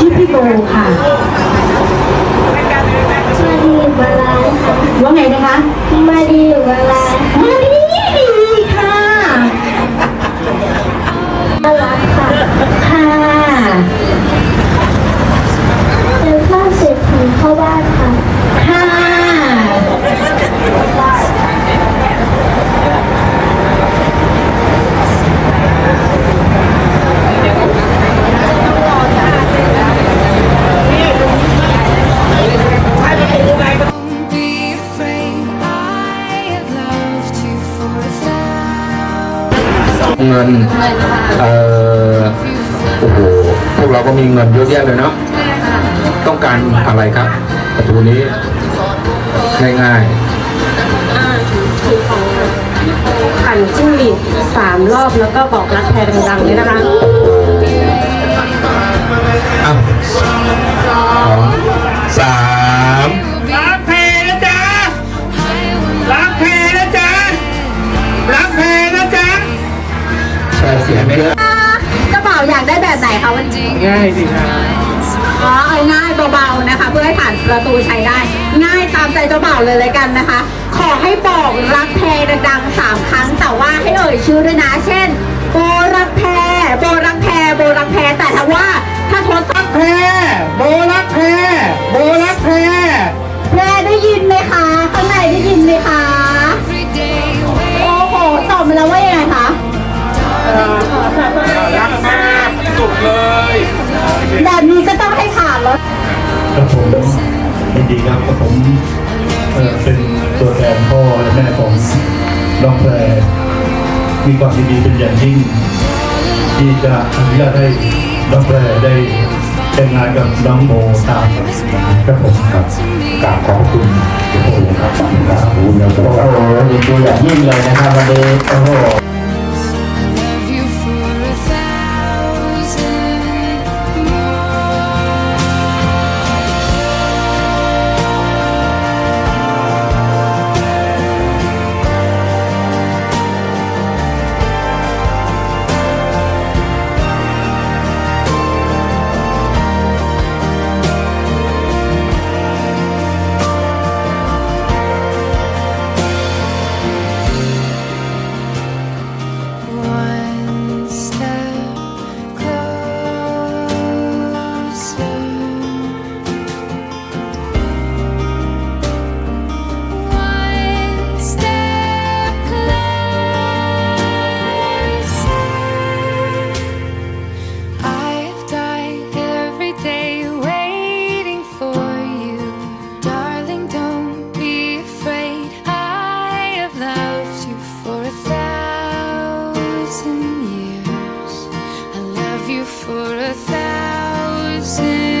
ชื่อพี่โบค่ะมาดีมาลาค่ะว่าไงนะคะ มาดีมาลาม เงินเอ่อโอ้โหพวกเราก็มีเงินเยอะแยะเลยเนาะต้องการอะไรครับประตูนี้ง่ายขันจิ้งหรีดสามรอบแล้วก็บอกรักแทนดังๆเลยนะคะ แชร์เสียงเยอะเจ้าบ่าวอยากได้แบบไหนคะวันนี้ง่ายสิครับอ๋อเอาง่ายเบาๆนะคะ เพื่อให้ผ่านประตูใช้ได้ ง่ายตามใจเจ้าบ่าวเลยเลยกันนะคะ ขอให้บอกรักแพรดังๆสามครั้ง แต่ว่าให้เอ่ยชื่อด้วยนะ เช่น โบรักแพรโบรักแพรโบรักแพรแต่ถ้าว่าถ้าทด เลยแบบนี้ก็ต้องให้ผ่านแล้วครับผมยินดีครับกับผมเอ่อเป็นตัวแทนพ่อและแม่ของน้องแพรมีความยินดีเป็นอย่างยิ่ง ที่จะอนุญาตให้น้องแพรได้แต่งงานกับน้องโมตามครับผมครับกราบขอบคุณโอ้โหครับครับโอ้โหโอ้โหยินดีอย่างยิ่งเลยนะครับวันนี้โอ้โห ser.